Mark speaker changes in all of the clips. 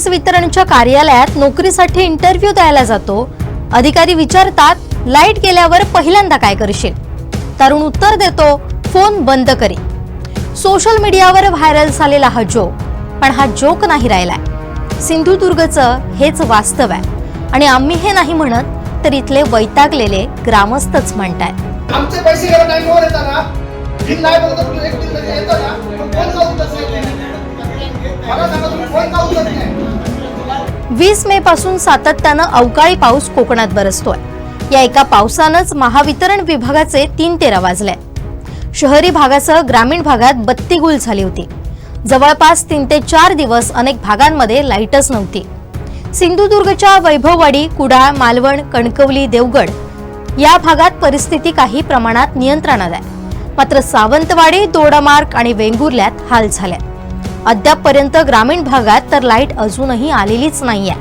Speaker 1: वीज वितरणच्या कार्यालयात नोकरीसाठी इंटरव्ह्यू द्यायला जातो. अधिकारी विचारतात लाइट गेल्यावर पहिल्यांदा काय करशील? तरुण उत्तर देतो फोन बंद करी. सोशल मीडियावर व्हायरल झालेला हा जोक पण हा जोक नाही राहिलाय. सिंधुदुर्गचं हेच वास्तव आहे. आणि आम्ही हे नाही म्हणत तर इथले वैतागलेले ग्रामस्थच म्हणतायत.
Speaker 2: आमचे पैसे गेले टाइमवर येतात ना बिल नाही बघतो एक बिल म्हणजे ना? पण फोन का
Speaker 1: वीस मे पासून सातत्यानं अवकाळी पाऊस कोकणात बरसतोय. या एका पावसानंच महावितरण विभागाचे तीन तेरा वाजले. शहरी भागासह ग्रामीण भागात बत्ती गुल झाली होती. जवळपास तीन ते चार दिवस अनेक भागांमध्ये लाईटच नव्हती. सिंधुदुर्गच्या वैभववाडी कुडाळ मालवण कणकवली देवगड या भागात परिस्थिती काही प्रमाणात नियंत्रणात आहे. मात्र सावंतवाडी दोडामार्ग आणि वेंगुर्ल्यात हाल झाल्या अद्यापपर्यंत ग्रामीण भागात तर लाइट अजूनही आलेलीच नाहीये.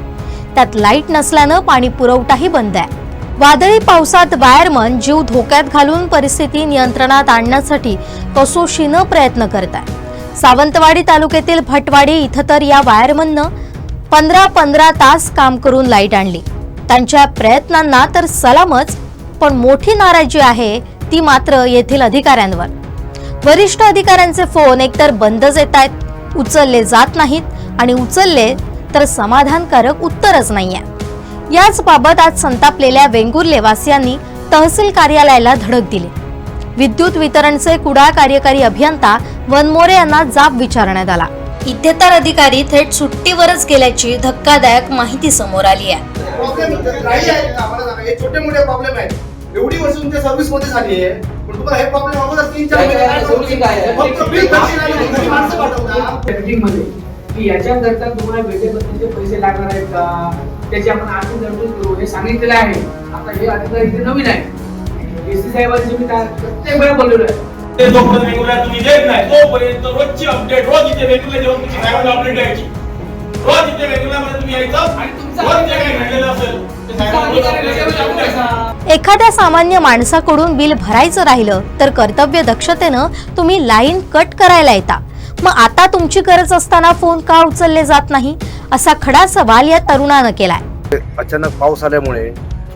Speaker 1: त्यात लाइट नसल्यानं पाणी पुरवठाही बंद आहे. वादळी पावसात वायरमन जीव धोक्यात घालून परिस्थिती नियंत्रणात आणण्यासाठी कसोशीनं प्रयत्न करत आहे सावंतवाडी तालुक्यातील भटवाडी इथं तर या वायरमननं पंधरा पंधरा तास काम करून लाइट आणली. त्यांच्या प्रयत्नांना तर सलामच पण मोठी नाराजी आहे ती मात्र येथील अधिकाऱ्यांवर. वरिष्ठ अधिकाऱ्यांचे फोन एकतर बंदच येत आहेत उचलले जात नाहीत आणि उचलले तर समाधानकारक उत्तरच नाहीये. याच बाबत आज संतापलेल्या वेंगुर्ले वासियांनी तहसील कार्यालयाला धडक दिली. विद्युत वितरणचे कुडाळ कार्यकारी अभियंता वनमोरे यांना जाब विचारण्यात आला. इथे तर अधिकारी थेट सुट्टीवरच गेल्याची धक्कादायक माहिती समोर आली आहे.
Speaker 2: प्रॉब्लेम सांगा हे छोटे मोठे प्रॉब्लेम आहेत. एवढी वर्ष तुमच्या सर्व्हिसमध्ये झाली आहे. तुम्हाला हे प्रॉब्लेम अगोदर तीन चार महिने काय
Speaker 3: काय की याच्याकरता तुम्हाला पद्धतीचे पैसे लागणार आहेत का? त्याची आपण आर्थिक तरतूद करू. हे सांगितलेलं आहे. आता हे अधिकारी इथे नवीन आहे एस सी साहेबांची मी त्या- प्रत्येक वेळा बोललेलो आहे.
Speaker 4: ते जोपर्यंत वेगवेगळ्या तुम्ही देत नाही तोपर्यंत रोजची अपडेट रोज इथे वेगवेगळ्या जेवण तुमची साहेबांना अपडेट द्यायची. रोज इथे वेगवेगळ्या मध्ये तुम्ही यायचं
Speaker 3: आणि तुमचा
Speaker 4: रोज जे काही घडलेलं असेल ते साहेबांना
Speaker 1: एखाद्या सामान्य माणसाकडून बिल भरायचं राहिलं तर कर्तव्य दक्षतेनं तुम्ही लाईन कट करायला येता. मग आता तुमची गरज असताना फोन का उचलले जात नाही? असा खडा सवाल या तरुणानं केलाय.
Speaker 5: अचानक पाऊस आल्यामुळे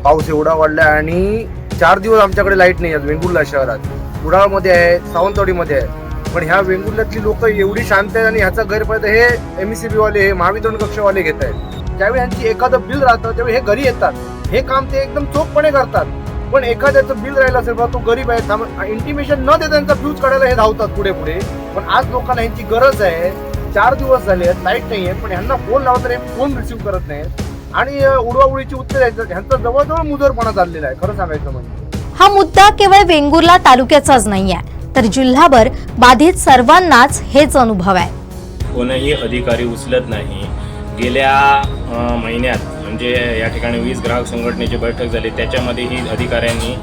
Speaker 5: पाऊस एवढा वाढला आणि चार दिवस आमच्याकडे लाइट नाही आहेत वेंगुर्ला शहरात. कुडाळमध्ये आहे सावंतवाडीमध्ये आहे. पण ह्या वेंगुर्ल्यातली लोक एवढी शांत आहेत आणि ह्याचा गैरफायदा हे एम एस सी बी वाले हे महावितरण कक्षवाले घेत आहेत. ज्यावेळी यांची एखादं बिल राहतं त्यावेळी हे घरी येतात. हे काम ते एकदम चोखपणे करतात. पण एखाद्याचं बिल राहिलं असेल बा तो गरीब आहे इंटिमेशन न देता त्यांचा फ्यूज काढायला हे धावतात पुढे पुढे. पण आज लोकांना ह्यांची गरज आहे. चार दिवस झाले आहेत लाइट नाही आहे पण ह्यांना फोन लावला तर हे फोन रिसिव्ह करत नाहीत आणि उडवाउडीची उत्तर ह्यांचा जवळजवळ मुजोरपणा चाललेला आहे खरं सांगायचं म्हणजे.
Speaker 1: हा मुद्दा केवळ वेंगुर्ला तालुक्याचाच नाहीये तर जिल्हाभर बाधित सर्वांनाच हेच अनुभव आहे.
Speaker 6: कोणीही अधिकारी उचलत नाही. गेल्या महिन्यात म्हणजे या ठिकाणी वीज ग्राहक संघटनेची बैठक झाली. त्याच्यामध्येही अधिकाऱ्यांनी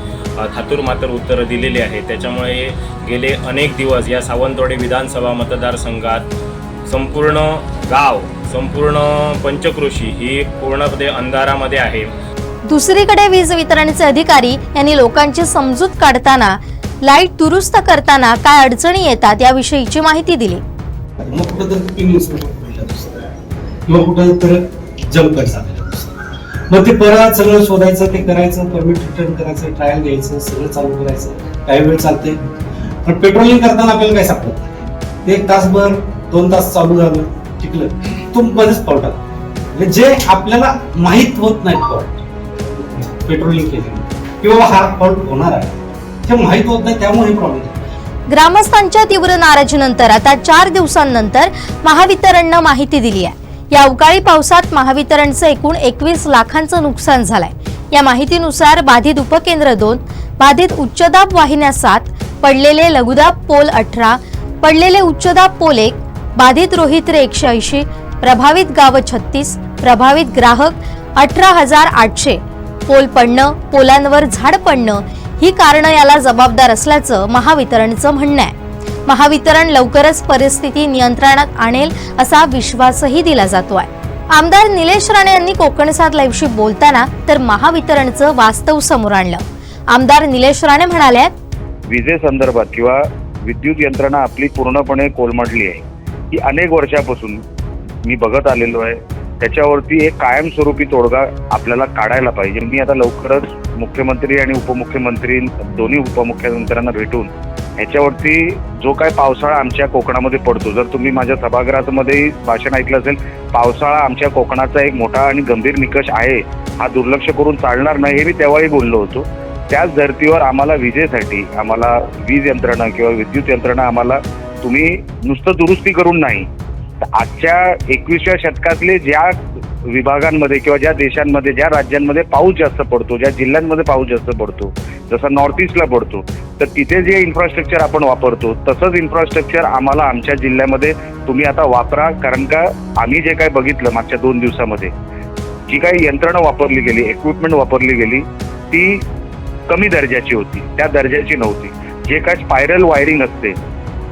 Speaker 6: थातूर मात्र उत्तरं दिलेली आहेत. त्याच्यामुळे गेले अनेक दिवस या सावंतवाडी विधानसभा मतदारसंघात संपूर्ण गाव संपूर्ण पंचकृषी ही पूर्णपणे अंधारामध्ये आहे.
Speaker 1: दुसरीकडे वीज वितरणचे अधिकारी यांनी लोकांची समजूत काढताना लाइट दुरुस्त करताना काय अडचणी येतात याविषयीची माहिती दिली.
Speaker 7: मग कुठं तर दुसरं किंवा कुठं तर मग ते परत सगळं शोधायचं ते करायचं परमिट रिटर्न करायचं ट्रायल द्यायचं सगळं चालू करायचं. काही वेळ चालते पण पेट्रोलिंग करताना आपल्याला काय सापडत ते एक तासभर दोन तास चालू झालं टिकलं. तो मध्येच पावटा म्हणजे जे आपल्याला माहीत होत नाही फॉल्ट पेट्रोलिंग केलं किंवा हा फॉल्ट होणार आहे. हे माहीत होत नाही त्यामुळे प्रॉब्लेम
Speaker 1: ग्रामस्थांच्या तीव्र नाराजीनंतर आता चार दिवसांनंतर महावितरणनं माहिती दिली आहे. या अवकाळी पावसात महावितरणचं एकूण एकवीस लाखांचं नुकसान झालंय. या माहितीनुसार बाधित उपकेंद्र दोन बाधित उच्चदाब वाहिन्या सात पडलेले लघुदाब पोल अठरा पडलेले उच्चदाब पोल एक बाधित रोहित्र एकशे ऐंशी प्रभावित गावं छत्तीस प्रभावित ग्राहक अठरा हजार आठशे. पोल पडणं पोलांवर झाड पडणं ही कारणं याला जबाबदार असल्याचं महावितरणचं म्हणणं आहे. महावितरण लवकरच परिस्थिती नियंत्रणात आणेल असा विश्वासही दिला जातो आहे आमदार निलेश राणे यांनी कोकण सात लाईव्हशी बोलताना तर महावितरणचं वास्तव समोर आणलं. आमदार निलेश राणे म्हणाले
Speaker 8: विजेसंदर्भात किंवा विद्युत यंत्रणा आपली पूर्णपणे कोलमडली आहे. ही अनेक वर्षापासून मी बघत आलेलो आहे. त्याच्यावरती एक कायमस्वरूपी तोडगा आपल्याला काढायला पाहिजे. मी आता लवकरच मुख्यमंत्री आणि उपमुख्यमंत्री दोन्ही उपमुख्यमंत्र्यांना भेटून ह्याच्यावरती जो काय पावसाळा आमच्या कोकणामध्ये पडतो जर तुम्ही माझ्या सभागृहामध्ये भाषण ऐकलं असेल पावसाळा आमच्या कोकणाचा एक मोठा आणि गंभीर निकष आहे हा दुर्लक्ष करून चालणार नाही हे मी तेव्हाही बोललो होतो. त्याच धर्तीवर आम्हाला विजेसाठी आम्हाला वीज यंत्रणा किंवा विद्युत यंत्रणा आम्हाला तुम्ही नुसतं दुरुस्ती करून नाही. तर आजच्या एकवीसव्या शतकातले ज्या विभागांमध्ये किंवा ज्या देशांमध्ये ज्या राज्यांमध्ये पाऊस जास्त पडतो ज्या जिल्ह्यांमध्ये पाऊस जास्त पडतो जसा नॉर्थ ईस्टला पडतो तर तिथे जे इन्फ्रास्ट्रक्चर आपण वापरतो तसंच इन्फ्रास्ट्रक्चर आम्हाला आमच्या जिल्ह्यामध्ये तुम्ही आता वापरा कारण का आम्ही जे काय बघितलं मागच्या दोन दिवसामध्ये जी काही यंत्रणा वापरली गेली इक्विपमेंट वापरली गेली ती कमी दर्जाची होती त्या दर्जाची नव्हती. जे काय स्पायरल वायरिंग असते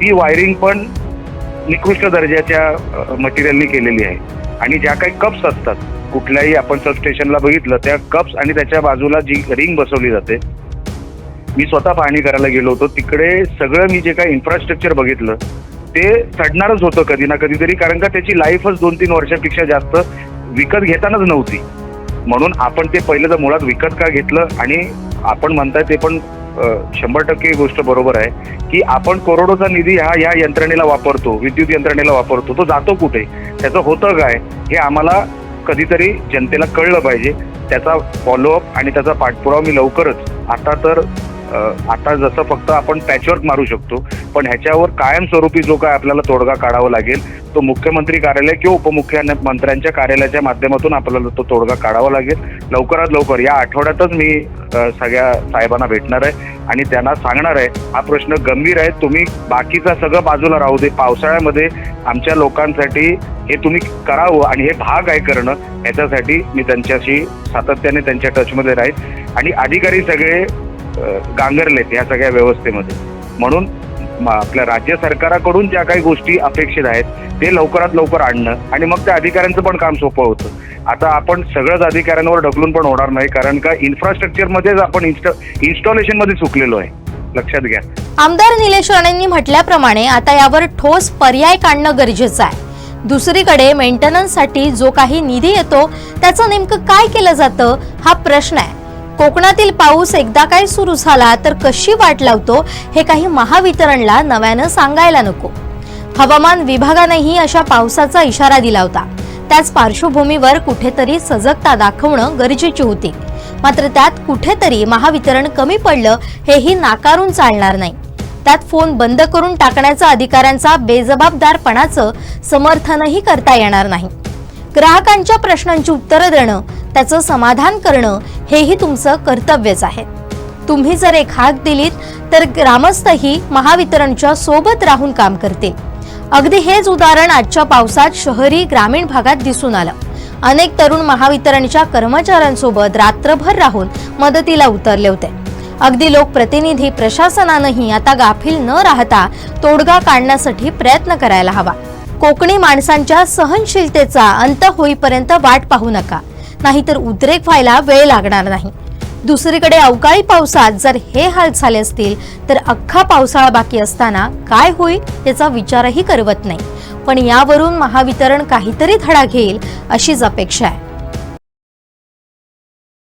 Speaker 8: ती वायरिंग पण निकृष्ट दर्जाच्या मटेरियलनी केलेली आहे. आणि ज्या काही कप्स असतात कुठल्याही आपण सबस्टेशनला बघितलं त्या कप्स आणि त्याच्या बाजूला जी रिंग बसवली जाते मी स्वतः पाहणी करायला गेलो होतो. तिकडे सगळं मी जे काही इन्फ्रास्ट्रक्चर बघितलं ते चढणारच होतं कधी ना कधीतरी कारण का त्याची लाईफच दोन तीन वर्षापेक्षा जास्त विकत घेतानाच नव्हती. म्हणून आपण ते पहिलं तर मुळात विकत का घेतलं आणि आपण म्हणताय ते पण शंभर टक्के गोष्ट बरोबर आहे की आपण करोडोचा निधी हा या यंत्रणेला वापरतो विद्युत यंत्रणेला वापरतो तो जातो कुठे? त्याचं होतं काय? हे आम्हाला कधीतरी जनतेला कळलं पाहिजे. त्याचा फॉलोअप आणि त्याचा पाठपुरावा मी लवकरच आता तर आता जसं फक्त आपण पॅचवर्क मारू शकतो पण ह्याच्यावर कायमस्वरूपी जो काय आपल्याला तोडगा काढावा लागेल तो मुख्यमंत्री कार्यालय किंवा उपमुख्यमंत्र्यांच्या कार्यालयाच्या माध्यमातून आपल्याला तो तोडगा काढावा लागेल. लवकरात लवकर या आठवड्यातच मी सगळ्या साहेबांना भेटणार आहे आणि त्यांना सांगणार आहे हा प्रश्न गंभीर आहे. तुम्ही बाकीचा सगळं बाजूला राहू दे. पावसाळ्यामध्ये आमच्या लोकांसाठी हे तुम्ही करावं आणि हे भाग आहे करणं ह्याच्यासाठी मी त्यांच्याशी सातत्याने त्यांच्या टचमध्ये राहील. आणि अधिकारी सगळे गांगरलेत या सगळ्या व्यवस्थेमध्ये. म्हणून आपल्या राज्य सरकाराकडून ज्या काही गोष्टी अपेक्षित आहेत ते लवकरात लवकर आणणं आणि मग त्या अधिकाऱ्यांचं पण काम सोपं होतं. आता आपण सगळंच अधिकाऱ्यांवर ढकलून पण होणार नाही कारण का इन्फ्रास्ट्रक्चरमध्येच आपण इन्स्टॉ इन्स्टॉलेशनमध्ये चुकलेलो आहे. लक्षात घ्या.
Speaker 1: आमदार निलेश राणेंनी म्हटल्याप्रमाणे आता यावर ठोस पर्याय काढणं गरजेचं आहे. दुसरीकडे मेंटेनन्ससाठी जो काही निधी येतो त्याचं नेमकं काय केलं जातं हा प्रश्न आहे. कोकणातील पाऊस एकदा काय सुरू झाला तर कशी वाट लावतो हे काही महावितरणला नव्यानं सांगायला नको. हवामान विभागानेही अशा पावसाचा इशारा दिला होता. त्याच पार्श्वभूमीवर कुठेतरी सजगता दाखवणं गरजेची होती. मात्र त्यात कुठेतरी महावितरण कमी पडलं हेही नाकारून चालणार नाही. त्यात फोन बंद करून टाकण्याचा अधिकाऱ्यांचा बेजबाबदारपणाचं समर्थनही करता येणार नाही. ग्राहकांच्या प्रश्नांची उत्तरं देणं त्याचं समाधान करणं हेही तुमचं कर्तव्यच आहे. तुम्ही जर एक हाक दिलीत तर ग्रामस्थही महावितरणच्या सोबत राहून काम करतील. अगदी हेच उदाहरण आजच्या पावसात शहरी ग्रामीण भागात दिसून आलं. अनेक तरुण महावितरणच्या कर्मचाऱ्यांसोबत रात्रभर राहून मदतीला उतरले होते. अगदी लोकप्रतिनिधी प्रशासनानंही आता गाफील न राहता तोडगा काढण्यासाठी प्रयत्न करायला हवा. कोकणी माणसांच्या सहनशीलतेचा अंत होईपर्यंत वाट पाहू नका. नाहीतर उद्रेक व्हायला वेळ लागणार नाही. दुसरीकडे अवकाळी पावसात जर हे हाल झाले असतील तर अख्खा पावसाळा बाकी असताना काय होईल याचा विचारही करवत नाही. पण यावरून महावितरण काहीतरी धडा घेईल अशीच अपेक्षा आहे.